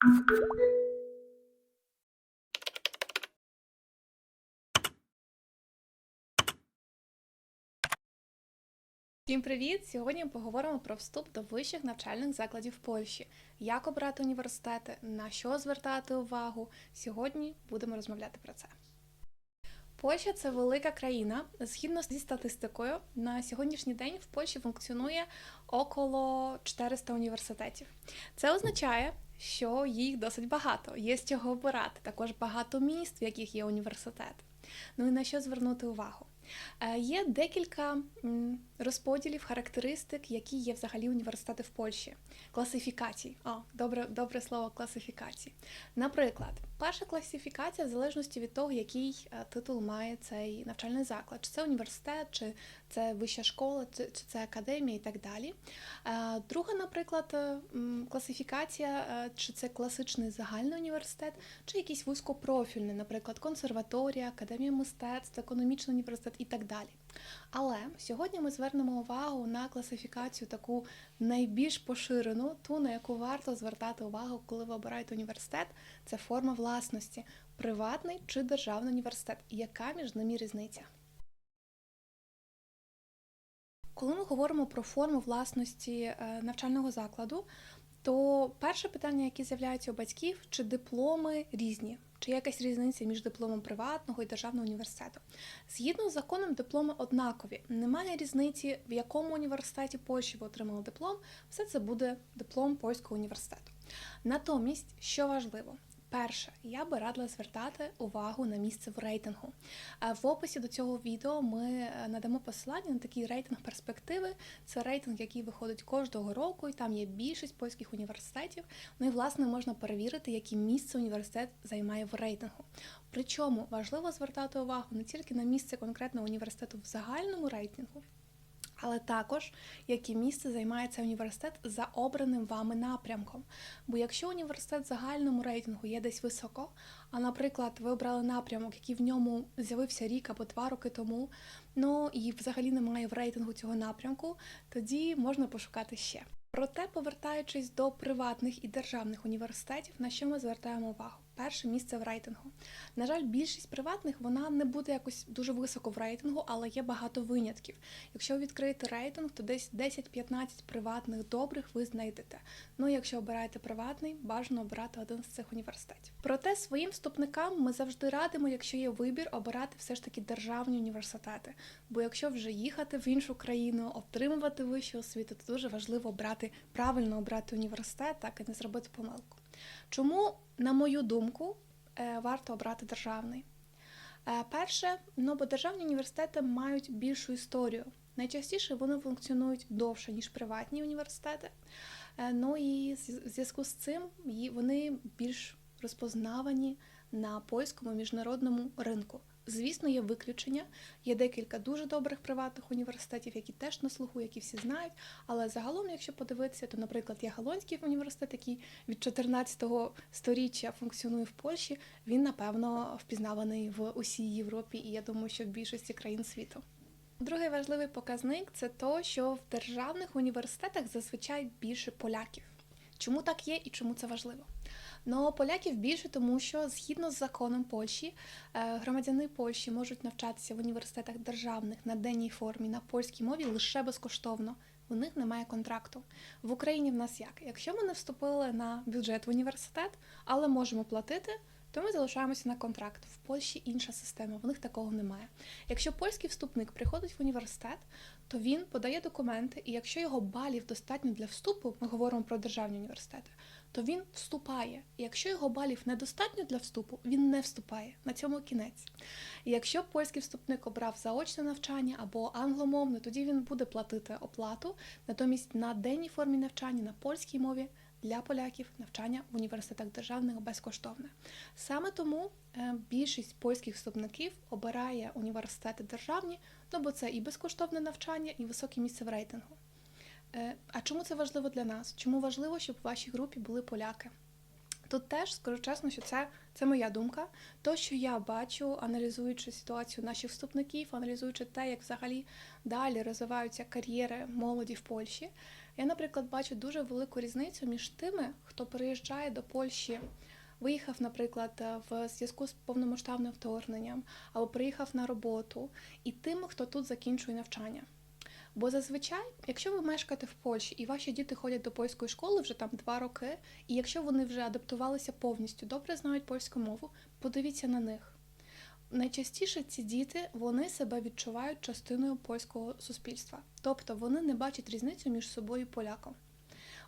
Всім привіт! Сьогодні поговоримо про вступ до вищих навчальних закладів Польщі, як обрати університети, на що звертати увагу. Сьогодні будемо розмовляти про це. Польща це велика країна. Згідно зі статистикою, на сьогоднішній день в Польщі функціонує около 400 університетів. Це означає, що їх досить багато, є з чого обирати. Також багато міст, в яких є університет. Ну і на що звернути увагу? Е, Є декілька розподілів, характеристик, які є взагалі університети в Польщі. Класифікацій. О, добре, добре слово класифікації. Наприклад, перша класифікація в залежності від того, який е, титул має цей навчальний заклад, чи це університет, чи це вища школа, чи це академія і так далі. Е, Друга, наприклад, е, класифікація, чи це класичний загальний університет, чи якийсь вузькопрофільний, наприклад, консерваторія, академія мистецтв, економічний університет і так далі. Але сьогодні ми звернемо увагу на класифікацію таку найбільш поширену, ту, на яку варто звертати увагу, коли ви обираєте університет, це форма власності, приватний чи державний університет, яка між ними різниця. Коли ми говоримо про форму власності е, навчального закладу, то перше питання, яке з'являється у батьків, чи дипломи різні, чи є якась різниця між дипломом приватного і державного університету. Згідно з законом, дипломи однакові. Немає різниці, в якому університеті Польщі ви отримали диплом, все це буде диплом польського університету. Натомість, що важливо, Перше, я би радила звертати увагу на місце в рейтингу. Е, В описі до цього відео ми е, надамо посилання на такий рейтинг перспективи. Це рейтинг, який виходить кожного року, і там є більшість польських університетів. Ну і власне можна перевірити, яке місце університет займає в рейтингу. Причому важливо звертати увагу не тільки на місце конкретного університету в загальному рейтингу. Але також яке місце займає цей університет за обраним вами напрямком. Бо якщо університет в загальному рейтингу є десь високо, а, наприклад, ви обрали напрямок, який в ньому з'явився рік або два роки тому, ну і взагалі немає в рейтингу цього напрямку, тоді можна пошукати ще. Проте, повертаючись до приватних і державних університетів, на що ми звертаємо увагу? Перше місце в рейтингу. На жаль, більшість приватних вона не буде якось дуже високо в рейтингу, але є багато винятків. Якщо ви відкриєте рейтинг, то десь 10-15 приватних добрих ви знайдете. Ну, якщо обираєте приватний, бажано обирати один з цих університетів. Проте своїм вступникам ми завжди радимо, якщо є вибір, обирати все ж таки державні університети. Бо якщо вже їхати в іншу країну, отримувати вищу освіту, то дуже важливо обрати правильно обрати університет, так і не зробити помилку. Чому, на мою думку, е, варто обрати державний? Е, Перше, ну бо державні університети мають більшу історію. Найчастіше вони функціонують довше, ніж приватні університети. Е, Ну і в зв'язку з цим вони більш розпознавані на польському міжнародному ринку. Звісно, є виключення. Є декілька дуже добрих приватних університетів, які теж на слуху, які всі знають. Але загалом, якщо подивитися, то, наприклад, є Галонський університет, який від 14 сторіччя функціонує в Польщі. Він, напевно, впізнаваний в усій Європі, і я думаю, що в більшості країн світу. Другий важливий показник це то, що в державних університетах зазвичай більше поляків. Чому так є і чому це важливо? Ну, поляків більше, тому що згідно з законом Польщі, е, громадяни Польщі можуть навчатися в університетах державних на денній формі на польській мові лише безкоштовно. У них немає контракту. В Україні в нас як? Якщо ми не вступили на бюджет в університет, але можемо платити, то ми залишаємося на контракт. В Польщі інша система, в них такого немає. Якщо польський вступник приходить в університет, то він подає документи, і якщо його балів достатньо для вступу, ми говоримо про державні університети, то він вступає. І якщо його балів недостатньо для вступу, він не вступає. На цьому кінець. І якщо польський вступник обрав заочне навчання або англомовне, тоді він буде платити оплату. Натомість на денній формі навчання на польській мові для поляків навчання в університетах державних безкоштовне. Саме тому е, більшість польських вступників обирає університети державні, ну бо це і безкоштовне навчання, і високе місце в рейтингу. Е, А чому це важливо для нас? Чому важливо, щоб в вашій групі були поляки? Тут теж скажу чесно, що це, це моя думка. То, що я бачу, аналізуючи ситуацію наших вступників, аналізуючи те, як взагалі далі розвиваються кар'єри молоді в Польщі, Я, наприклад, бачу дуже велику різницю між тими, хто переїжджає до Польщі, виїхав, наприклад, е, в зв'язку з повномасштабним вторгненням, або приїхав на роботу, і тими, хто тут закінчує навчання. Бо зазвичай, якщо ви мешкаєте в Польщі і ваші діти ходять до польської школи вже там два роки, і якщо вони вже адаптувалися повністю, добре знають польську мову, подивіться на них. Найчастіше ці діти вони себе відчувають частиною польського суспільства, тобто вони не бачать різницю між собою і поляком.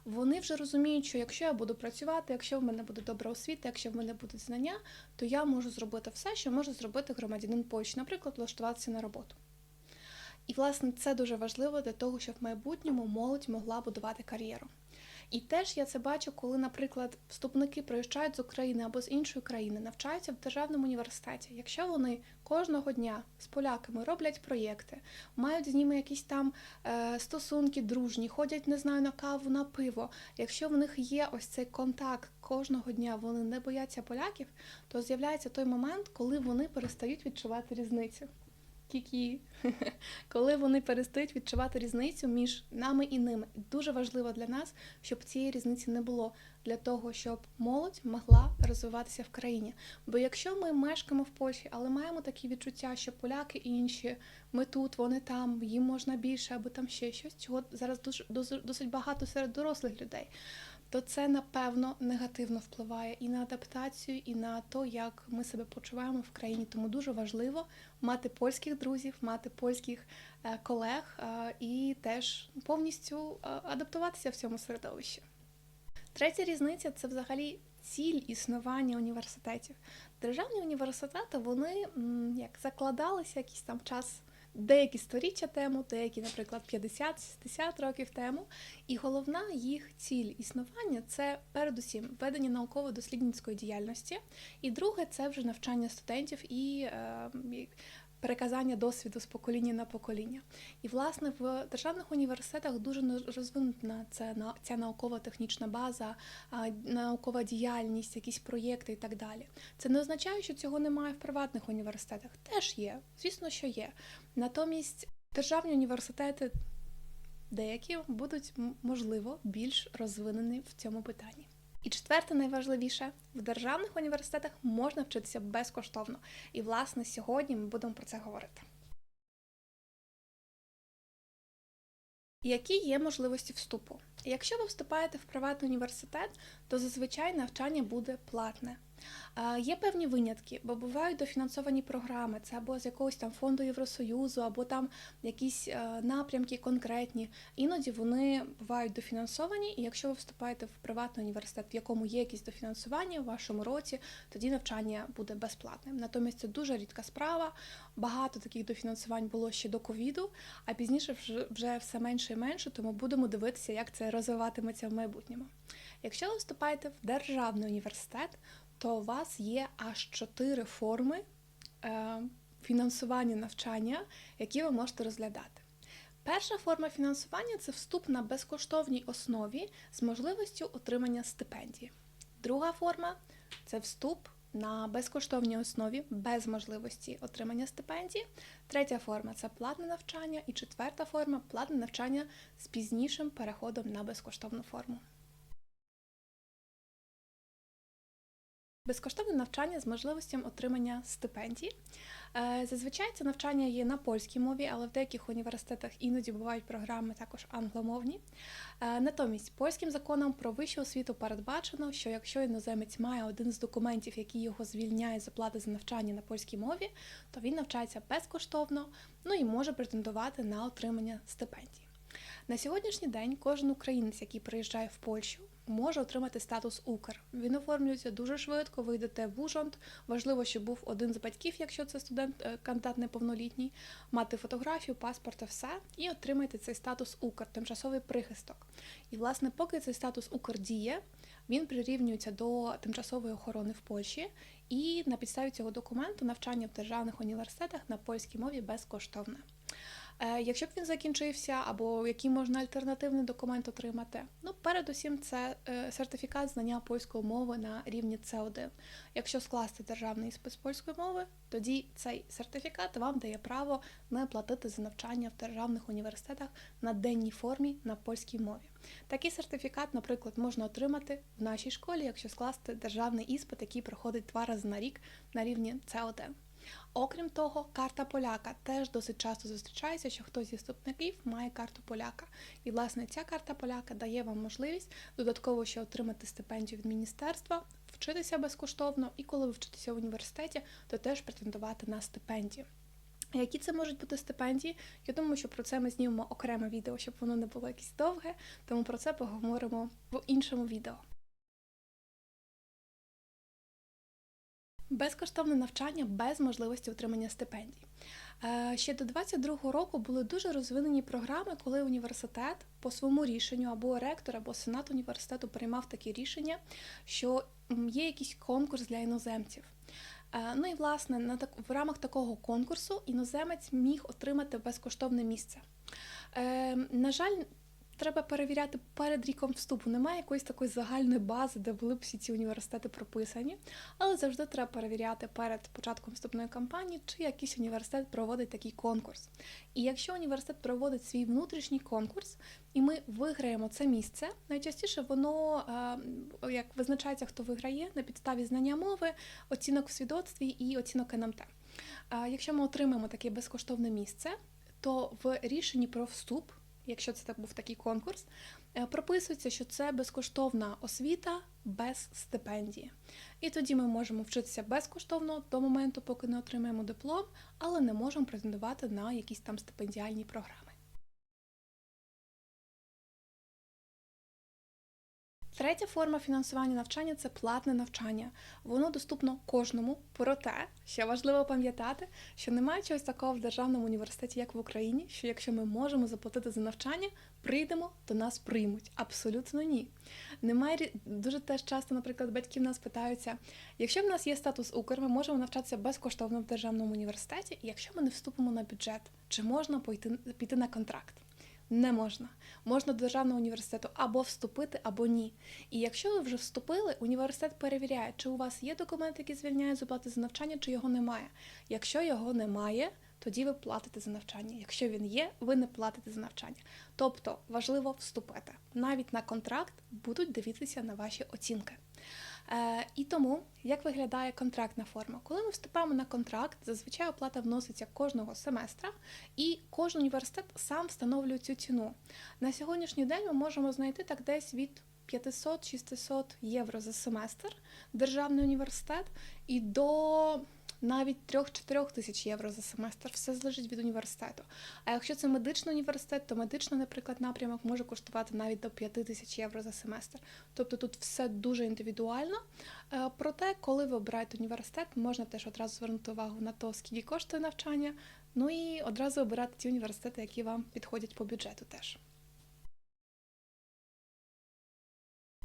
Вони вже розуміють, що якщо я буду працювати, якщо в мене буде добра освіта, якщо в мене будуть знання, то я можу зробити все, що може зробити громадянин Польщі, наприклад, влаштуватися на роботу. І, власне, це дуже важливо для того, щоб в майбутньому молодь могла будувати кар'єру. І теж я це бачу, коли, наприклад, вступники приїжджають з України або з іншої країни, навчаються в державному університеті. Якщо вони кожного дня з поляками роблять проєкти, мають з ними якісь там е, стосунки дружні, ходять, не знаю, на каву, на пиво. Якщо в них є ось цей контакт кожного дня, вони не бояться поляків, то з'являється той момент, коли вони перестають відчувати різницю. Кікі, коли вони перестають відчувати різницю між нами і ними. Дуже важливо для нас, щоб цієї різниці не було для того, щоб молодь могла розвиватися в країні. Бо якщо ми мешкаємо в Польщі, але маємо такі відчуття, що поляки інші, ми тут, вони там, їм можна більше, або там ще щось, чого зараз дуже досить багато серед дорослих людей то це напевно негативно впливає і на адаптацію, і на те, як ми себе почуваємо в країні. Тому дуже важливо мати польських друзів, мати польських е, колег е, і теж повністю е, адаптуватися в цьому середовищі. Третя різниця це взагалі ціль існування університетів. Державні університети вони як закладалися якийсь там час деякі сторіччя тему, деякі, наприклад, 50-60 років тему. І головна їх ціль існування це передусім ведення науково-дослідницької діяльності. І друге це вже навчання студентів і е, переказання досвіду з покоління на покоління. І, власне, в державних університетах дуже розвинена ця, ця наукова-технічна база, наукова діяльність, якісь проєкти і так далі. Це не означає, що цього немає в приватних університетах. Теж є, звісно, що є. Натомість державні університети деякі будуть можливо більш розвинені в цьому питанні. І четверте, найважливіше, в державних університетах можна вчитися безкоштовно. І, власне, сьогодні ми будемо про це говорити. Які є можливості вступу? Якщо ви вступаєте в приватний університет, то зазвичай навчання буде платне. Є певні винятки, бо бувають дофінансовані програми, це або з якогось там фонду Євросоюзу, або там якісь е, напрямки конкретні. Іноді вони бувають дофінансовані, і якщо ви вступаєте в приватний університет, в якому є якісь дофінансування в вашому році, тоді навчання буде безплатним. Натомість це дуже рідка справа. Багато таких дофінансувань було ще до ковіду, а пізніше вже все менше і менше, тому будемо дивитися, як це розвиватиметься в майбутньому. Якщо ви вступаєте в державний університет, то у вас є аж чотири форми е, фінансування навчання, які ви можете розглядати. Перша форма фінансування це вступ на безкоштовній основі з можливістю отримання стипендії. Друга форма це вступ на безкоштовній основі без можливості отримання стипендії. Третя форма це платне навчання. І четверта форма платне навчання з пізнішим переходом на безкоштовну форму. Безкоштовне навчання з можливостям отримання стипендій. Е, зазвичай це навчання є на польській мові, але в деяких університетах іноді бувають програми також англомовні. Е, натомість, польським законом про вищу освіту передбачено, що якщо іноземець має один з документів, який його звільняє з оплати за навчання на польській мові, то він навчається безкоштовно, ну і може претендувати на отримання стипендій. На сьогоднішній день кожен українець, який приїжджає в Польщу, може отримати статус Укр. Він оформлюється дуже швидко, ви йдете в Ужонт. Важливо, щоб був один з батьків, якщо це студент, е, кандидат неповнолітній, мати фотографію, паспорт, все, і отримайте цей статус Укр, тимчасовий прихисток. І, власне, поки цей статус Укр діє, він прирівнюється до тимчасової охорони в Польщі, і на підставі цього документу навчання в державних університетах на польській мові безкоштовне. Е, Якщо б він закінчився, або який можна альтернативний документ отримати, ну передусім це е, сертифікат знання польської мови на рівні С1. Якщо скласти державний іспит з польської мови, тоді цей сертифікат вам дає право не платити за навчання в державних університетах на денній формі на польській мові. Такий сертифікат, наприклад, можна отримати в нашій школі, якщо скласти державний іспит, який проходить два рази на рік на рівні С1. Окрім того, карта поляка теж досить часто зустрічається, що хтось зі вступників має карту поляка. І, власне, ця карта поляка дає вам можливість додатково ще отримати стипендію від міністерства, вчитися безкоштовно, і коли ви вчитеся в університеті, то теж претендувати на стипендію. Які це можуть бути стипендії? Я думаю, що про це ми знімемо окреме відео, щоб воно не було якесь довге, тому про це поговоримо в іншому відео. Безкоштовне навчання без можливості отримання стипендій. Е, Ще до 22-го року були дуже розвинені програми, коли університет по своєму рішенню або ректор, або сенат університету приймав такі рішення, що є якийсь конкурс для іноземців. Е, Ну і власне на так в рамах такого конкурсу іноземець міг отримати безкоштовне місце. Е, На жаль, треба перевіряти перед ріком вступу. Немає якоїсь такої загальної бази, де були б всі ці університети прописані, але завжди треба перевіряти перед початком вступної кампанії, чи якийсь університет проводить такий конкурс. І якщо університет проводить свій внутрішній конкурс, і ми виграємо це місце, найчастіше воно е, як визначається, хто виграє на підставі знання мови, оцінок в свідоцтві і оцінок НМТ. Якщо ми отримаємо таке безкоштовне місце, то в рішенні про вступ, якщо це був такий конкурс, е, прописується, що це безкоштовна освіта без стипендії. І тоді ми можемо вчитися безкоштовно до моменту, поки не отримаємо диплом, але не можемо претендувати на якісь там стипендіальні програми. Третя форма фінансування навчання це платне навчання. Воно доступно кожному. Проте ще важливо пам'ятати, що немає чогось такого в державному університеті, як в Україні, що якщо ми можемо заплатити за навчання, прийдемо, то нас приймуть. Абсолютно ні. Немає дуже теж часто, наприклад, батьки в нас питаються: якщо в нас є статус Укр, ми можемо навчатися безкоштовно в державному університеті, і якщо ми не вступимо на бюджет, чи можна пойти піти на контракт? Не можна. Можна до державного університету або вступити, або ні. І якщо ви вже вступили, університет перевіряє, чи у вас є документ, який звільняє з оплати за навчання, чи його немає. Якщо його немає, тоді ви платите за навчання. Якщо він є, ви не платите за навчання. Тобто важливо вступити. Навіть на контракт будуть дивитися на ваші оцінки. Е, і тому, як виглядає контрактна форма? Коли ми вступаємо на контракт, зазвичай оплата вноситься кожного семестра, і кожен університет сам встановлює цю ціну. На сьогоднішній день ми можемо знайти так десь від 500-600 євро за семестр державний університет і до навіть 3-4 тисяч євро за семестр. Все залежить від університету. А якщо це медичний університет, то медичний, наприклад, напрямок може коштувати навіть до 5 тисяч євро за семестр. Тобто тут все дуже індивідуально. Е, Проте, коли ви обираєте університет, можна теж одразу звернути увагу на те, скільки коштує навчання. Ну і одразу обирати ті університети, які вам підходять по бюджету теж.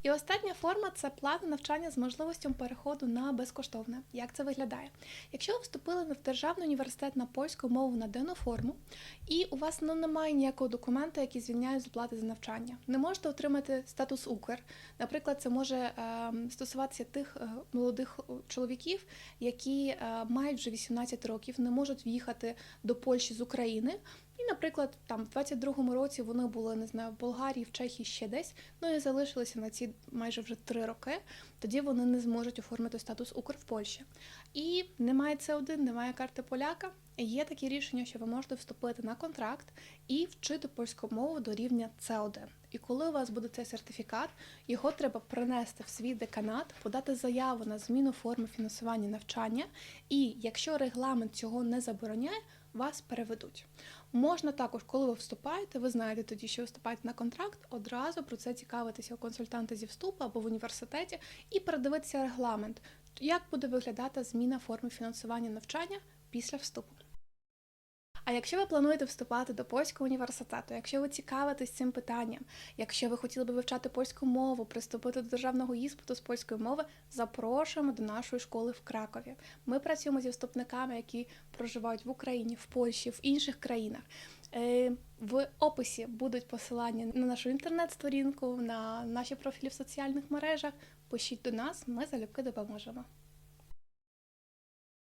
І остання форма це платне навчання з можливістю переходу на безкоштовне. Як це виглядає? Якщо ви вступили в державний університет на польську мову на денну форму, і у вас ну, немає ніякого документа, який звільняє з оплати за навчання, не можете отримати статус Укр. Наприклад, це може е, стосуватися тих е, молодих чоловіків, які е, мають вже 18 років, не можуть в'їхати до Польщі з України. І, наприклад, там в 22-му році вони були не знаю, в Болгарії, в Чехії ще десь. Ну і залишилися на ці майже вже три роки. Тоді вони не зможуть оформити статус Укр в Польщі. І немає це один, немає карти поляка. Є такі рішення, що ви можете вступити на контракт і вчити польську мову до рівня С1. І коли у вас буде цей сертифікат, його треба принести в свій деканат, подати заяву на зміну форми фінансування навчання. І якщо регламент цього не забороняє, вас переведуть. Можна також, коли ви вступаєте, ви знаєте тоді, що вступаєте на контракт, одразу про це цікавитися у консультанта зі вступу або в університеті і передивитися регламент, як буде виглядати зміна форми фінансування навчання після вступу. Якщо ви плануєте вступати до польського університету, якщо ви цікавитесь цим питанням, якщо ви хотіли би вивчати польську мову, приступити до державного іспиту з польської мови, запрошуємо до нашої школи в Кракові. Ми працюємо зі вступниками, які проживають в Україні, в Польщі, в інших країнах. Е, В описі будуть посилання на нашу інтернет-сторінку, на наші профілі в соціальних мережах. Пишіть до нас, ми залюбки допоможемо.